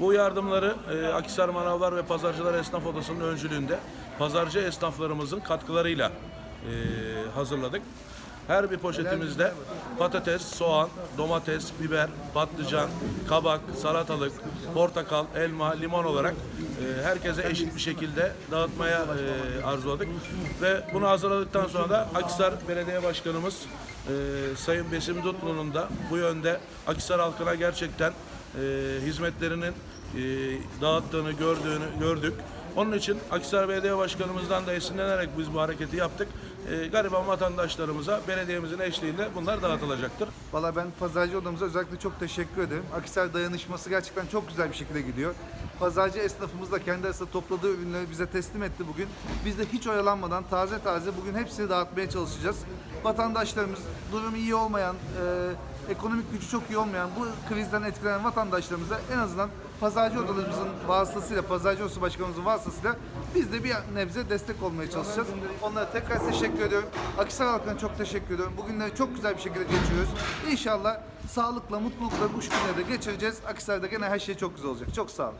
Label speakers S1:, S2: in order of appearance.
S1: Bu yardımları e, Akhisar Manavlar ve Pazarcılar Esnaf Odası'nın öncülüğünde pazarcı esnaflarımızın katkılarıyla e, hazırladık. Her bir poşetimizde patates, soğan, domates, biber, patlıcan, kabak, salatalık, portakal, elma, limon olarak e, herkese eşit bir şekilde dağıtmaya e, arzuladık. Ve bunu hazırladıktan sonra da Akhisar Belediye Başkanımız e, Sayın Besim Dutlu'nun da bu yönde Akhisar halkına gerçekten e, hizmetlerinin dağıttığını gördüğünü gördük. Onun için Akhisar Belediye Başkanımızdan da esinlenerek biz bu hareketi yaptık. E, gariban vatandaşlarımıza belediyemizin eşliğinde bunlar dağıtılacaktır.
S2: Valla ben pazarcı odamıza özellikle çok teşekkür ederim. Akisar dayanışması gerçekten çok güzel bir şekilde gidiyor. Pazarcı esnafımız da kendi arasında topladığı ürünleri bize teslim etti bugün. Biz de hiç oyalanmadan taze taze bugün hepsini dağıtmaya çalışacağız. Vatandaşlarımız, durumu iyi olmayan, e, ekonomik gücü çok iyi olmayan bu krizden etkilenen vatandaşlarımıza en azından pazarcı odalarımızın vasıtasıyla, pazarcı odası başkanımızın vasıtasıyla biz de bir nebze destek olmaya çalışacağız. Onlara tekrar teşekkür ediyorum. Akisar halkına çok teşekkür ediyorum. Bugünleri çok güzel bir şekilde geçiriyoruz. İnşallah sağlıkla, mutlulukla bu günleri de geçireceğiz. Akisar'da gene her şey çok güzel olacak. Çok sağ olun.